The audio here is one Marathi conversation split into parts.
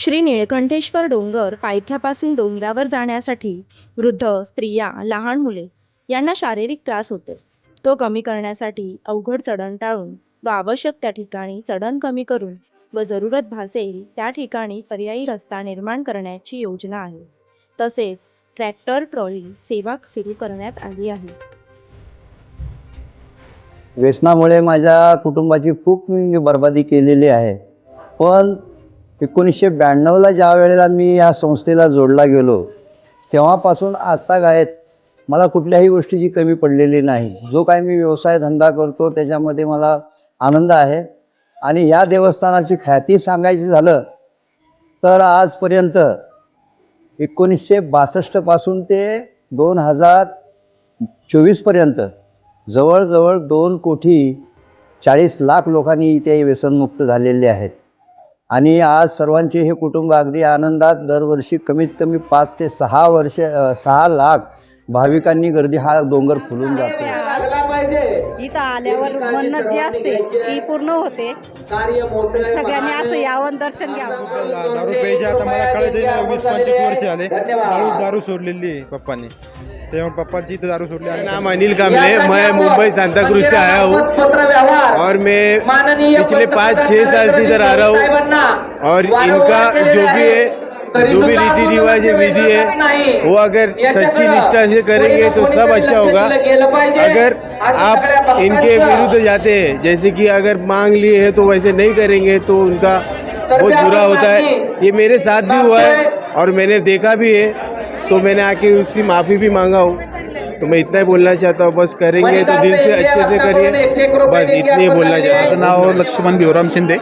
श्री निळकंठेश्वर डोंगर पायथ्यापासून डोंगरावर जाण्यासाठी वृद्ध स्त्रिया लहान मुले यांना शारीरिक त्रास होते. तो कमी करण्यासाठी अवघड चढण टाळून व आवश्यक त्या ठिकाणी चढण कमी करून व जरूरत भासेल त्या ठिकाणी पर्यायी रस्ता निर्माण करण्याची योजना आहे. तसेच ट्रॅक्टर ट्रॉली सेवा सुरू करण्यात आली आहे. व्यसनामुळे माझ्या कुटुंबाची खूप मी बर्बादी केलेली आहे. पण एकोणीसशे ब्याण्णवला ज्या वेळेला मी या संस्थेला जोडला गेलो तेव्हापासून आजतागायत मला कुठल्याही गोष्टीची कमी पडलेली नाही. जो काय मी व्यवसाय धंदा करतो त्याच्यामध्ये मला आनंद आहे. आणि या देवस्थानाची ख्याती सांगायची झालं तर आजपर्यंत एकोणीसशे बासष्टपासून ते दोन हजार चोवीसपर्यंत जवळजवळ दोन कोटी चाळीस लाख लोकांनी इथे व्यसनमुक्त झालेले आहेत. आणि आज सर्वांचे हे कुटुंब अगदी आनंदात दरवर्षी कमीत कमी पाच ते सहा वर्ष सहा लाख भाविकांनी गर्दी हा डोंगर फुलून जातो. इथं आल्यावर मन्नत जी असते ती पूर्ण होते. सगळ्यांनी असं यावं दर्शन घ्यावं. दारू प्यायचे आता मला कळत वीस पंचवीस वर्ष आले दारू दारू सोडलेली आहे पप्पांनी. पप्पांची इथं दारू सोडली आणि नाम अनिल कामले मैं मुंबई सांता क्रूज से आया हूँ। और मैं पिछले पाँच छः साल से इधर आ रहा हूँ। और इनका जो भी है जो भी रीति रिवाज है विधि है वो अगर सच्ची निष्ठा से करेंगे तो सब अच्छा होगा। अगर आप इनके विरुद्ध जाते हैं जैसे कि अगर मांग लिए है तो वैसे नहीं करेंगे तो उनका बहुत बुरा होता है। ये मेरे साथ भी हुआ है और मैंने देखा भी है। तो मैंने आके उससे माफ़ी भी मांगा हूँ। तो मैं इतना ही बोलना चाहता हूँ बस करेंगे तो दिल से अच्छे से करिए। बस इतना ही बोलना चाहता माझं नाव लक्ष्मण भिवराम शिंदे.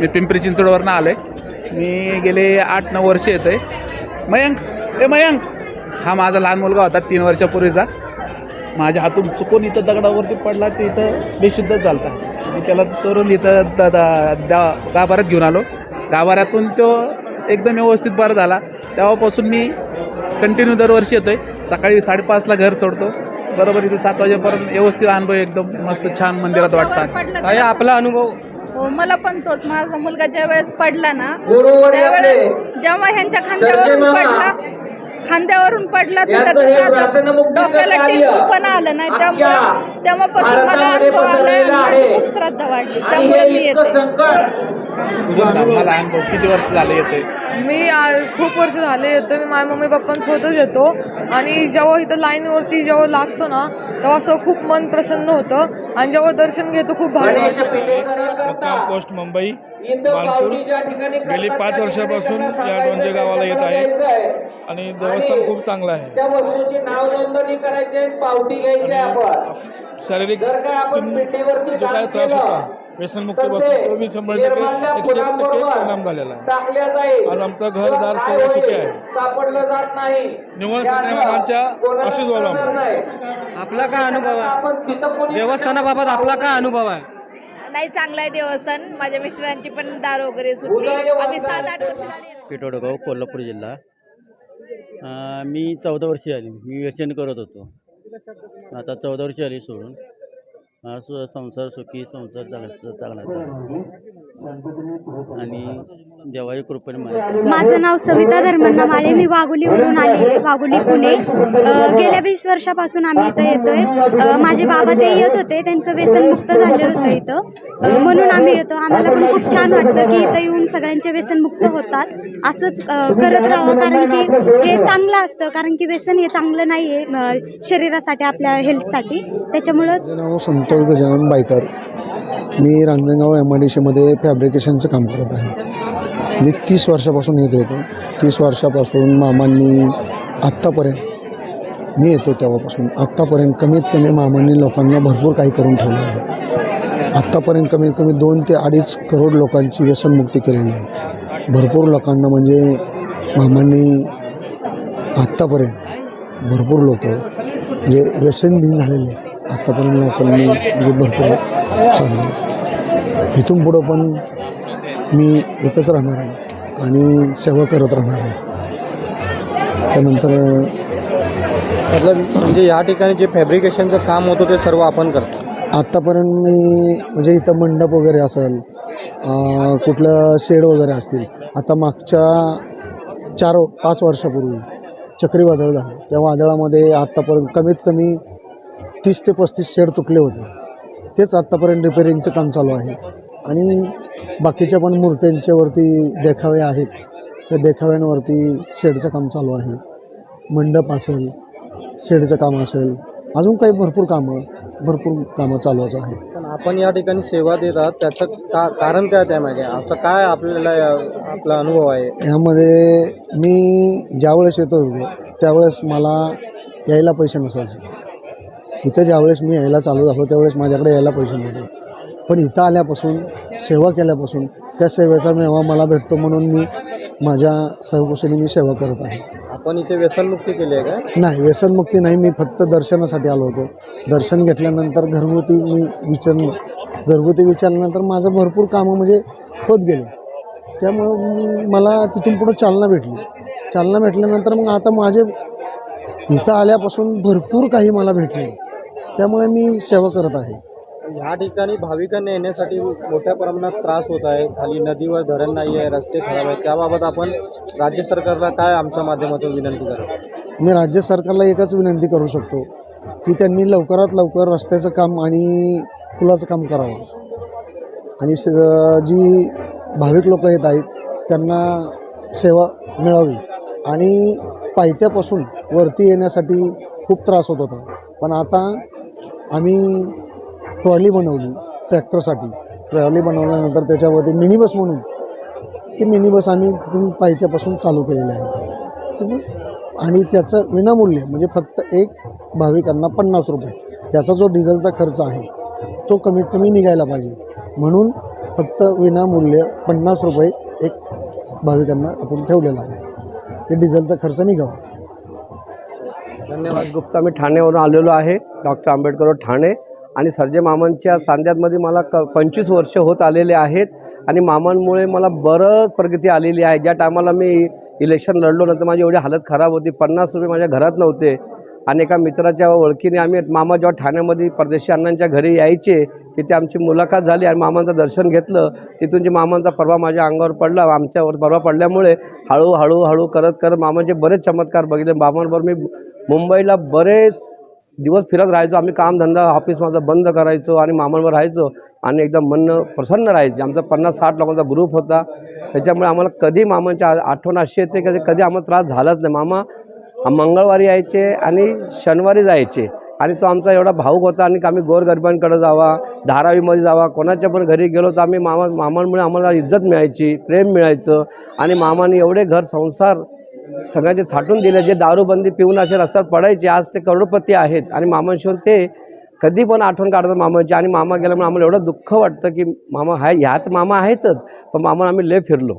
मी पिंपरी चिंचवडवरनं आलो आहे मी गेले आठ नऊ वर्ष येतो आहे मयंक ए मयंक! हा माझा लहान मुलगा होता तीन वर्षापूर्वीचा. माझ्या हातून चुकून इथं दगडावरती पडला तर इथं बेशुद्ध चालता मी त्याला तरुण इथं द- दा द- गाभाऱ्यात घेऊन आलो. गाभाऱ्यातून तो एकदम व्यवस्थित बरा झाला. तेव्हापासून मी कंटिन्यू दरवर्षी येतोय. सकाळी साडेपाचला घर सोडतो. बरोबर इथे सात वाजेपर्यंत व्यवस्थित अनुभव एकदम मस्त छान मंदिरात वाटतात. काय आपला अनुभव? हो मला पण तोच. माझा मुलगा ज्या वेळेस पडला ना त्यावेळेस जेव्हा ह्यांच्या खांद्यावरून पडला खांद्यावरून पडला तर त्याचं साधं डोक्याला टिकून पण आलं नाही. त्यामुळे तेव्हापासून मला अनुभव आला आणि माझी खूप श्रद्धा वाढली. त्यामुळे मी येते तुझा किती वर्ष झाले येतोय? मी आ- खूप वर्ष झाले येतो मी माझ्या मम्मी पप्पांसोबतच येतो. आणि जेव्हा इथं लाईनवरती जेव्हा लागतो ना तेव्हा असं खूप मन प्रसन्न होतं. आणि जेव्हा दर्शन घेतो खूप भारी वाटतं. मुक्काम पोस्ट मुंबई मालपूर गेली पाच वर्षापासून या डोंजे गावाला येत आहे. आणि देवस्थान खूप चांगलं आहे. त्या वस्तूची नाव नोंदणी करायची आहे, पावती घ्यायची आहे आपण. शारीरिक जर का आपण पेटीवरती जो काय त्रास केलं, होता. व्यसनमुक्ती बसून ते मी शंभर टक्के निर्माल्य एकशे एक टक्के फुलांबरोबर परिणाम झालेला आहे. आज आमचं घर, किंवा दार काय सर्व सुखी आहे. सापडलं जात नाही. आम्हाला. नाही. आपला काय अनुभव आहे? देवस्थानाबाबत आपला काय अनुभव आहे? नाही चांगलं आहे देवस्थान. माझ्या मिस्टरांची पण दार वगैरे सुटली. आम्ही सात आठ वर्ष झाली पिठोडगाव कोल्हापूर जिल्हा. मी चौदा वर्षी आली. मी व्यसन करत होतो. आता चौदा वर्षी आली सोडून. हा सु संसार सुखी संसार चांगला चांगला चालला आणि कृपेने माझं नाव सविता धर्मण्णा माळे. मी वाघोलीवरून आली आहे वाघोली पुणे. अ, गेल्या वीस वर्षापासून आम्ही इथं येतोय. अ, माझे बाबा ते येत होते. त्यांचं व्यसनमुक्त झालेलं होतं इथं. अ, म्हणून आम्ही येतो. आम्हाला पण खूप छान वाटतं की इथं येऊन सगळ्यांचे व्यसनमुक्त होतात. असंच अ, करत राहावं. कारण की हे चांगलं असतं. कारण की व्यसन हे चांगलं नाही आहे शरीरासाठी आपल्या हेल्थसाठी. त्याच्यामुळं माझं नाव संतोष गजानन बायकर. मी रांजणगाव एम आय डी सीमध्ये फॅब्रिकेशनचं काम करत आहे. मी तीस वर्षापासून येत येतो. तीस वर्षापासून मामांनी आत्तापर्यंत मी येतो तेव्हापासून. आत्तापर्यंत कमीत कमी मामांनी लोकांना भरपूर काही करून ठेवलं आहे. आत्तापर्यंत कमीत कमी दोन ते अडीच करोड लोकांची व्यसनमुक्ती केलेली आहे. भरपूर लोकांना म्हणजे मामांनी आत्तापर्यंत भरपूर लोक म्हणजे व्यसनधीन झालेले आत्तापर्यंत लोकांनी म्हणजे भरपूर सांगितलं इथून पुढं पण मी इथंच राहणार आहे आणि सेवा करत राहणार आहे. त्यानंतर मतलब म्हणजे या ठिकाणी जे फॅब्रिकेशनचं काम होतं ते सर्व आपण करतो. आत्तापर्यंत मी म्हणजे इथं मंडप वगैरे असेल कुठलं शेड वगैरे असतील आता मागच्या चार पाच वर्षापूर्वी चक्रीवादळ झालं. त्या वादळामध्ये आत्तापर्यंत कमीत कमी तीस ते पस्तीस शेड तुटले होते. तेच आत्तापर्यंत रिपेरिंगचं काम चालू आहे. आणि बाकीच्या पण मूर्त्यांच्या वरती देखावे आहेत. त्या देखाव्यांवरती शेडचं काम चालू आहे. मंडप असेल शेडचं काम असेल अजून काही भरपूर कामं भरपूर कामं चालूच आहेत पण आपण या ठिकाणी सेवा देतात त्याचं का कारण काय त्यामागे असं काय आपल्याला आपला अनुभव आहे? ह्यामध्ये मी ज्यावेळेस येतो होतो त्यावेळेस मला यायला पैसे नसायचे. इथं ज्यावेळेस मी यायला चालू झालो त्यावेळेस माझ्याकडे यायला पैसे नव्हते. पण इथं आल्यापासून सेवा केल्यापासून त्या सेवेचा मेवा मला भेटतो म्हणून मी माझ्या सहकुशीने मी सेवा करत आहे. आपण इथे व्यसनमुक्ती केली आहे का? नाही व्यसनमुक्ती नाही. मी फक्त दर्शनासाठी आलो होतो. दर्शन घेतल्यानंतर घरगुती मी विचार घरगुती विचारल्यानंतर माझं भरपूर कामं म्हणजे होत गेले. त्यामुळं मला तिथून पुढं चालना भेटली. चालना भेटल्यानंतर मग आता माझे इथं आल्यापासून भरपूर काही मला भेटले. त्यामुळे मी सेवा करत आहे. ह्या ठिकाणी भाविकांना येण्यासाठी मोठ्या प्रमाणात त्रास होत आहे. खाली नदीवर धरण नाही आहे रस्ते खराब आहेत. त्याबाबत आपण राज्य सरकारला काय आमच्या माध्यमातून विनंती करा? मी राज्य सरकारला एकच विनंती करू शकतो की त्यांनी लवकरात लवकर रस्त्याचं काम आणि पुलाचं काम करावं. आणि स जी भाविक लोक येत आहेत त्यांना सेवा मिळावी. आणि पायथ्यापासून वरती येण्यासाठी खूप त्रास होत होता. पण आता आम्ही ट्रॉली बनवली ट्रॅक्टरसाठी. ट्रॉली बनवल्यानंतर त्याच्यावरती मिनी बस म्हणून ती मिनी बस आम्ही तिथून पायथ्यापासून चालू केलेली आहे. आणि त्याचं विनामूल्य म्हणजे फक्त एक भाविकांना पन्नास रुपये. त्याचा जो डिझेलचा खर्च आहे तो कमीत कमी निघायला पाहिजे. म्हणून फक्त विनामूल्य पन्नास रुपये एक भाविकांना आपण ठेवलेला आहे. हे डिझेलचा खर्च निघावा. धन्यवाद. गुप्ता मी ठाण्यावरून आलेलो आहे. डॉक्टर आंबेडकर ठाणे. आणि सर्जे मामांच्या सांध्यामध्ये मला क पंचवीस वर्ष होत आलेले आहेत आणि मामांमुळे मला बरंच प्रगती आलेली आहे. ज्या टायमाला मी इलेक्शन लढलो नंतर माझी एवढी हालत खराब होती. पन्नास रुपये माझ्या घरात नव्हते. आणि एका मित्राच्या ओळखीने आम्ही मामा जेव्हा ठाण्यामध्ये परदेशी अण्णांच्या घरी यायचे तिथे आमची मुलाखत झाली आणि मामांचं दर्शन घेतलं. तिथून जे मामांचा परवा माझ्या अंगावर पडला आमच्यावर परवा पडल्यामुळे हळूहळू हळू करत करत मामांचे बरेच चमत्कार बघितले. मामांवर मी मुंबईला बरेच दिवस फिरत राहायचो. आम्ही कामधंदा ऑफिस माझं बंद करायचो आणि मामांवर राहायचो आणि एकदम मन प्रसन्न राहायचे. आमचा पन्नास साठ लोकांचा ग्रुप होता. त्याच्यामुळे आम्हाला कधी मामांच्या आठवण अशी येते की कधी आम्हाला त्रास झालाच नाही. मामा मंगळवारी यायचे आणि शनिवारी जायचे आणि तो आमचा एवढा भाऊक होता आणि आम्ही गोरगरिबांकडे जावा धारावीमध्ये जावा. कोणाच्या पण घरी गेलो तर आम्ही मामा मामांमुळे आम्हाला इज्जत मिळायची प्रेम मिळायचं आणि मामाने एवढे घर संसार सगळ्यांचे थाटून दिले जे दारूबंदी पिऊन असे रस्त्यावर पडायचे आज ते करोडपती आहेत. आणि मामांशिवून ते कधी पण आठवण काढतात मामांची. आणि मामा गेल्यामुळे आम्हाला एवढं दुःख वाटतं की मामा हाय ह्यात मामा आहेतच पण मामा आम्ही लय फिरलो.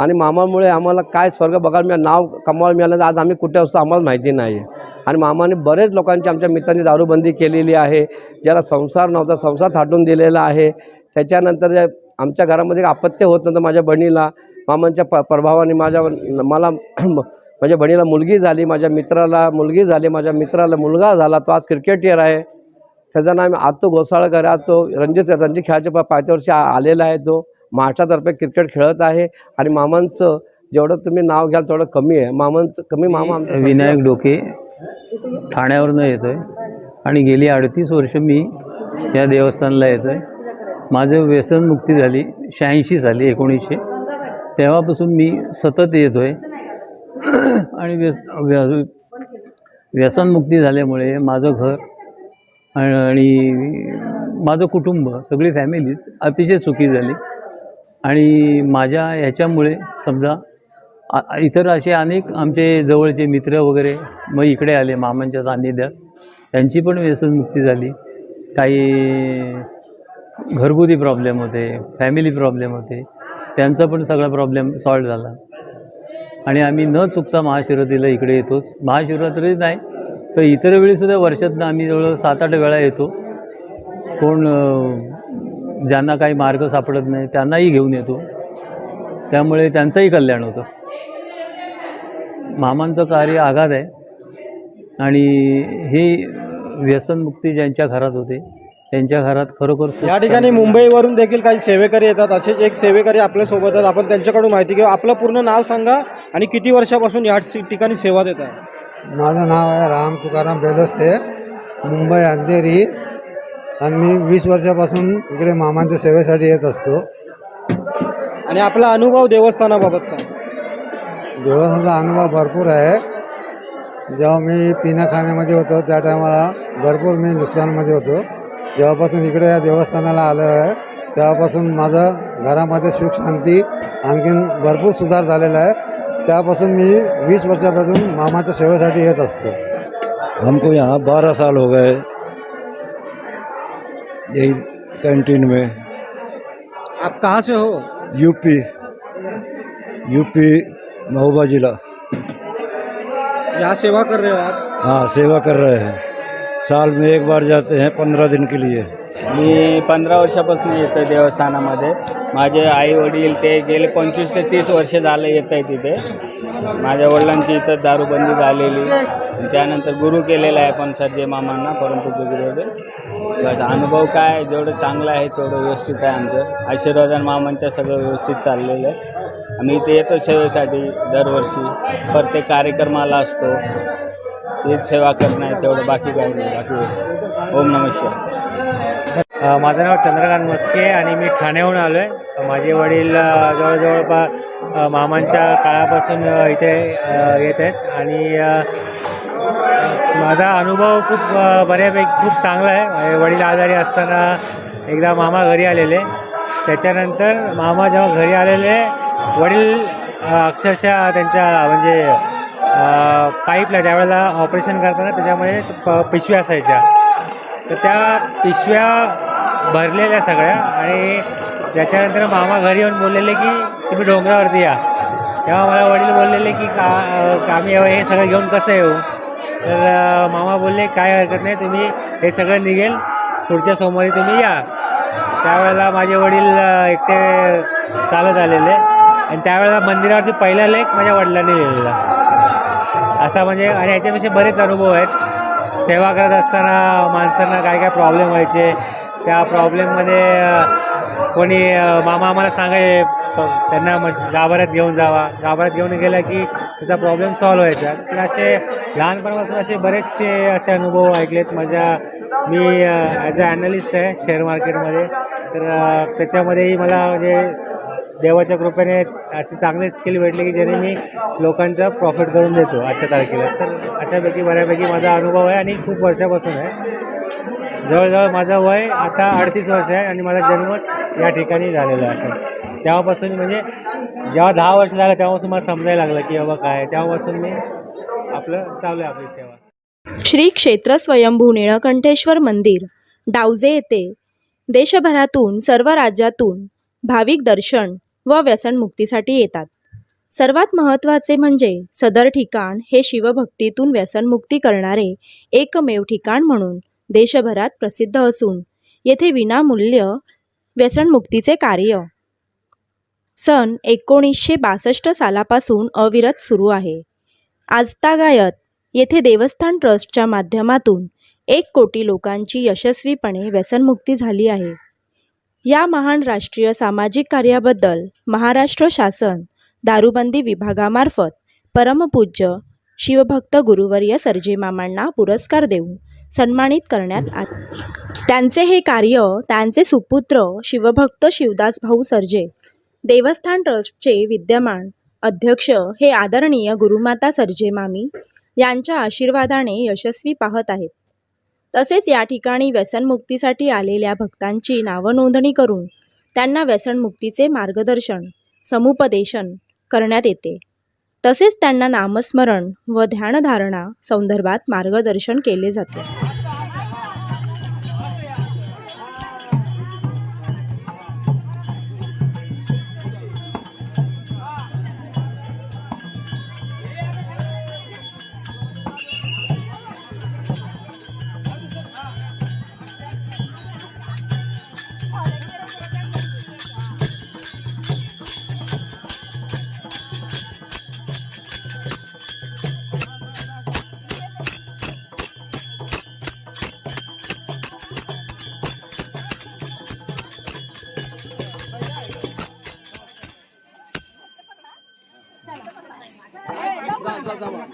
आणि मामामुळे आम्हाला काय स्वर्ग बघायला मिळालं नाव कमवायला मिळालं तर आज आम्ही कुठे असतो आम्हाला माहिती नाही आहे आणि मामाने बरेच लोकांची आमच्या मित्रांनी दारूबंदी केलेली आहे. ज्याला संसार नव्हता संसार थाटून दिलेला आहे. त्याच्यानंतर आमच्या घरामध्ये एक अपत्य होत नव्हतं माझ्या बहिणीला. मामांच्या प प्रभावाने माझ्या मला माझ्या बहिणीला मुलगी झाली माझ्या मित्राला मुलगी झाली माझ्या मित्राला मुलगा झाला तो आज क्रिकेटर आहे. त्याचं नाव आतो घोसाळकर आज तो रणजित रणजी खेळाच्या पा पायथ्यावरशी आ- आलेला आहे तो. महाराष्ट्रातर्फे क्रिकेट खेळत आहे आणि मामांचं जेवढं तुम्ही नाव घ्याल तेवढं कमी आहे. मामांचं कमी मामा आमचं विनायक डोके ठाण्यावरनं येतो आहे आणि गेली अडतीस वर्ष मी या देवस्थानला येतो आहे माझं व्यसनमुक्ती झाली शहाऐंशी साली एकोणीसशे. तेव्हापासून मी सतत येतो आहे आणि व्यस व्य व्यसनमुक्ती झाल्यामुळे माझं घर आणि माझं कुटुंब सगळी फॅमिलीज अतिशय सुखी झाली. आणि माझ्या ह्याच्यामुळे समजा इतर असे अनेक आमचे जवळचे मित्र वगैरे मग इकडे आले मामांच्या सान्निध्यात. त्यांची पण व्यसनमुक्ती झाली. काही घरगुती प्रॉब्लेम होते फॅमिली प्रॉब्लेम होते. त्यांचा पण सगळा प्रॉब्लेम सॉल्व झाला. आणि आम्ही न चुकता महाशिवरात्रीला इकडे येतोच. महाशिवरात्रीच नाही तर इतर वेळीसुद्धा वर्षातनं आम्ही जवळ सात आठ वेळा येतो. कोण ज्यांना काही मार्ग सापडत नाही त्यांनाही घेऊन येतो. त्यामुळे त्यांचंही कल्याण होतं. मामांचं कार्य आघात आहे. आणि हे व्यसनमुक्ती ज्यांच्या घरात होते त्यांच्या घरात खरोखर सुख या ठिकाणी शांती मुंबईवरून देखील काही सेवेकरी येतात. असेच एक सेवेकरी आपल्यासोबत आहेत. आपण त्यांच्याकडून माहिती घेऊ. आपलं पूर्ण नाव सांगा आणि किती वर्षापासून या ठिकाणी सेवा देत आहे? माझं नाव आहे राम तुकाराम बेलोसे मुंबई अंधेरी. आणि मी वीस वर्षापासून इकडे मामांच्या सेवेसाठी येत असतो. आणि आपला अनुभव देवस्थानाबाबतचा? देवस्थानाचा अनुभव भरपूर आहे. जेव्हा मी पिण्याखान्यामध्ये होतो त्या टायमाला भरपूर मी नुकसानमध्ये होतो. जेव्हापासून इकडे या देवस्थानाला आलो आहे तेव्हापासून माझं घरामध्ये सुख शांती आणखीन भरपूर सुधार झालेला आहे. त्यापासून मी वीस वर्षापासून मामाच्या सेवेसाठी येत असतो. हमको यहाँ बारह साल हो गए यही कैंटीन में। आप कहाँ से हो? यूपी यूपी महोबा जिला। यहाँ सेवा कर रहे हो आप? हाँ सेवा कर रहे हैं। साल में एक बार जाते हैं पंद्रह दिन के लिए। मी पंधरा वर्षापासून येतो आहे देवस्थानामध्ये. माझे आई वडील ते गेले पंचवीस ते तीस वर्ष झालं येत आहे तिथे. माझ्या वडिलांची इथं दारूबंदी झालेली. त्यानंतर गुरु केलेला आहे पण सर्जे मामांना परंतु गुरुदेव बस अनुभव काय जेवढं चांगलं आहे तेवढं व्यवस्थित आहे आमचं. आशीर्वादन मामांच्या सगळं व्यवस्थित चाललेलं आहे. आम्ही इथे येतो सेवेसाठी दरवर्षी. प्रत्येक कार्यक्रमाला असतो. तेच सेवा करणं आहे तेवढं बाकी काही नाही. बाकी ओम नमस्कार माझं नाव चंद्रकांत मस्के आणि मी ठाण्याहून आलो आहे माझे वडील जवळजवळ पा मामांच्या काळापासून इथे येत आहेत. आणि माझा अनुभव खूप बऱ्यापैकी खूप चांगला आहे. वडील आजारी असताना एकदा मामा घरी आलेले. त्याच्यानंतर मामा जेव्हा घरी आलेले वडील अक्षरशः त्यांच्या म्हणजे पाईपला त्यावेळेला ऑपरेशन करताना त्याच्यामध्ये प पिशव्या असायच्या. तर त्या पिशव्या भरलेल्या सगळ्या आणि त्याच्यानंतर मामा घरी येऊन बोललेले की तुम्ही डोंगरावरती या. तेव्हा मला वडील बोललेले की का अं, आम्ही हे सगळं घेऊन कसं येऊ? तर मामा बोलले काय हरकत नाही तुम्ही हे सगळं निघेल. पुढच्या सोमवारी तुम्ही या. त्यावेळेला माझे वडील एकटे चालत आलेले. आणि त्यावेळेला मंदिरावरती पहिला लेख माझ्या वडिलांनी लिहिलेला. असा म्हणजे आणि ह्याच्यापेक्षा बरेच अनुभव आहेत. सेवा करत असताना माणसांना काय काय प्रॉब्लेम व्हायचे त्या प्रॉब्लेममध्ये कोणी मामा आम्हाला सांगाय त्यांना मग गाभाऱ्यात घेऊन जावा. गाभाऱ्यात घेऊन गेला की त्याचा प्रॉब्लेम सॉल्व्ह व्हायचा. तर असे लहानपणापासून असे बरेचसे असे अनुभव ऐकलेत. माझ्या मी ॲज अ ॲनलिस्ट आहे शेअर मार्केटमध्ये तर त्याच्यामध्येही मला म्हणजे देवाच्या कृपेने अशी चांगली स्किल भेटली की ज्याने मी लोकांचा प्रॉफिट करून देतो आजच्या तारखेला. तर अशापैकी बऱ्यापैकी माझा अनुभव आहे आणि खूप वर्षापासून आहे. जवळजवळ माझं वय आता अडतीस वर्ष आहे आणि माझा जन्मच या ठिकाणी झालेला असेल. तेव्हापासून म्हणजे जेव्हा दहा वर्ष झालं तेव्हापासून मला समजायला लागलं की बाबा काय तेव्हापासून मी आपलं चालू आहे आपली सेवा. श्री क्षेत्र स्वयंभू निळकंठेश्वर मंदिर डावजे येथे देशभरातून सर्व राज्यातून भाविक दर्शन व व्यसनमुक्तीसाठी येतात. सर्वात महत्त्वाचे म्हणजे सदर ठिकाण हे शिवभक्तीतून व्यसनमुक्ती करणारे एकमेव ठिकाण म्हणून देशभरात प्रसिद्ध असून येथे विनामूल्य व्यसनमुक्तीचे कार्य. सन एकोणीसशे बासष्ट सालापासून अविरत सुरू आहे. आजतागायत येथे देवस्थान ट्रस्टच्या माध्यमातून एक कोटी लोकांची यशस्वीपणे व्यसनमुक्ती झाली आहे. या महान राष्ट्रीय सामाजिक कार्याबद्दल महाराष्ट्र शासन दारूबंदी विभागामार्फत परमपूज्य शिवभक्त गुरुवर्य सर्जेमामांना पुरस्कार देऊन सन्मानित करण्यात आले. त्यांचे हे कार्य त्यांचे सुपुत्र शिवभक्त शिवदास भाऊ सर्जे देवस्थान ट्रस्टचे विद्यमान अध्यक्ष हे आदरणीय गुरुमाता सरजेमामी यांच्या आशीर्वादाने यशस्वी पाहत आहेत. तसेच या ठिकाणी व्यसनमुक्तीसाठी आलेल्या भक्तांची नावनोंदणी करून त्यांना व्यसनमुक्तीचे मार्गदर्शन समुपदेशन करण्यात येते. तसेच त्यांना नामस्मरण व ध्यानधारणा संदर्भात मार्गदर्शन केले जाते. आणि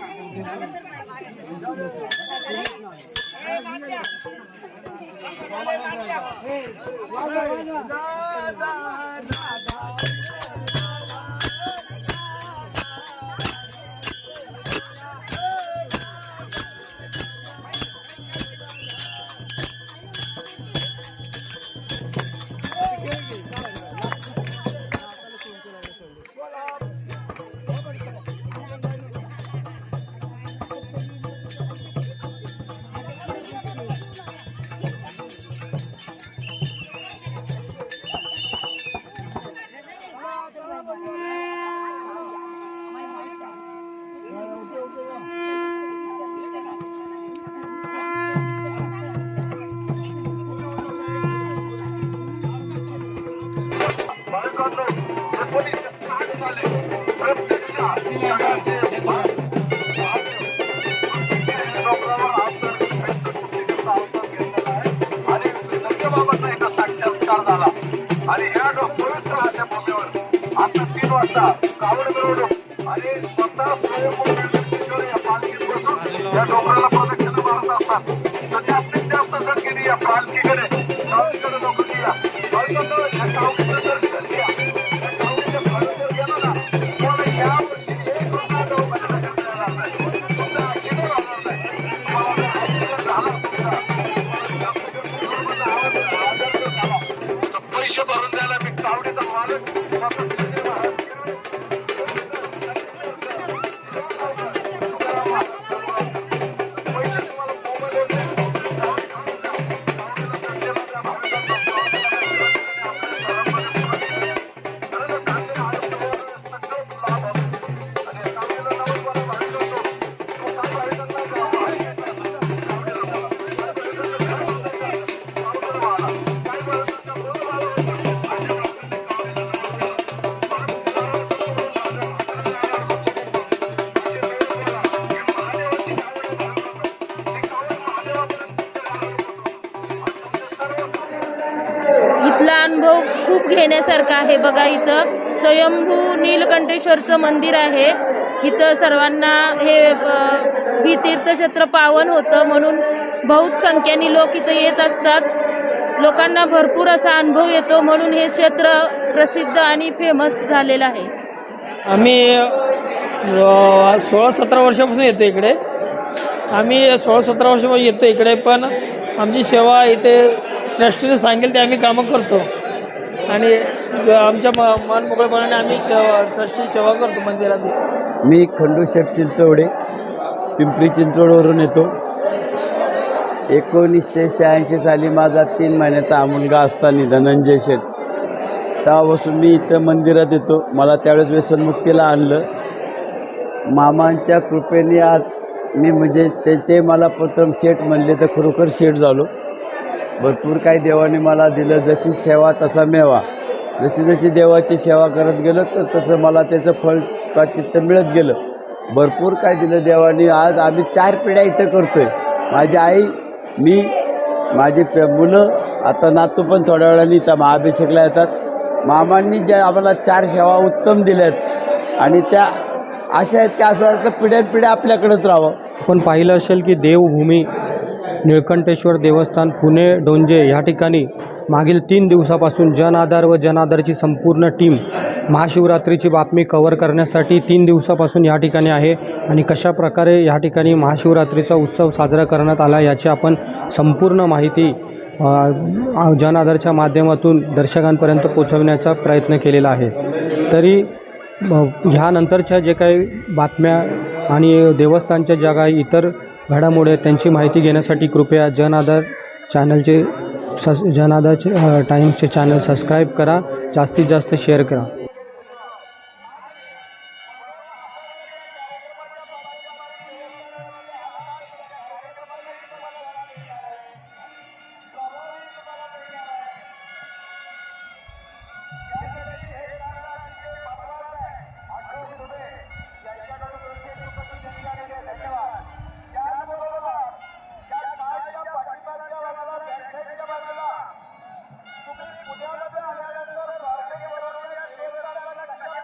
जास्तीत जास्त संख्येने या पालखीकडे सावलीकडे लोक या खूप आहे. बघा इथं स्वयंभू नीलकंठेश्वरचं मंदिर आहे. इथं सर्वांना हे ही तीर्थक्षेत्र पावन होतं. म्हणून बहुत संख्येने लोक इथं येत असतात. लोकांना भरपूर असा अनुभव येतो. म्हणून हे क्षेत्र प्रसिद्ध आणि फेमस झालेलं आहे. आम्ही सोळा सतरा वर्षापासून येतो इकडे. आम्ही सोळा सतरा वर्षापासून येतो इकडे पण आमची सेवा इथे ट्रस्टीने सांगेल ते आम्ही कामं करतो. आणि आमच्या म मन मोकळेपणाने आम्ही सेवा ट्रस्टी सेवा करतो मंदिरात. मी खंडू शेठ चिंचवडे पिंपरी चिंचवडवरून येतो. एकोणीसशे शहाऐंशी साली माझा तीन महिन्याचा मुलगा असताना धनंजय शेठ. तेव्हापासून मी इथं मंदिरात येतो. मला त्यावेळेस व्यसनमुक्तीला आणलं. मामांच्या कृपेने आज मी म्हणजे ते ते मला प्रथम शेठ म्हणले तर खरोखर शेठ झालो. भरपूर काही देवाने मला दिलं. जशी सेवा तसा मेवा. जशी जशी देवाची सेवा करत गेलो तर तसं मला त्याचं फळ प्राचित्य मिळत गेलं. भरपूर काय दिलं देवाने. आज आम्ही चार पिढ्या इथं करतो आहे माझी आई मी माझी पे मुलं आता नातू पण थोड्या वेळाने इथं महाभिषेकला येतात. मामांनी ज्या आम्हाला चार सेवा उत्तम दिल्यात आणि त्या अशा आहेत की असं वाटतं पिढ्यानपिढ्या आपल्याकडेच राहावं. आपण पाहिलं असेल की देवभूमी निळकंठेश्वर देवस्थान पुणे डोंजे ह्या ठिकाणी मागील तीन दिवसापासून जनाधार व जनाधारची संपूर्ण टीम महाशिवरात्रीची बातमी कव्हर करण्यासाठी तीन दिवसापासून या ठिकाणी आहे आणि कशा प्रकारे या ठिकाणी महाशिवरात्रीचा उत्सव साजरा करण्यात आला याची आपण संपूर्ण माहिती जनाधारच्या जन माध्यमातून दर्शकांपर्यंत पोचवण्याचा प्रयत्न केलेला आहे. तरी ह्यानंतरच्या जे काही बातम्या आणि देवस्थानच्या ज्या काही इतर घडामोडी त्यांची माहिती घेण्यासाठी कृपया जनआधार चॅनलचे सस जन टाईम्सचे चॅनल सबस्क्राईब करा. जास्तीत जास्त शेअर करा.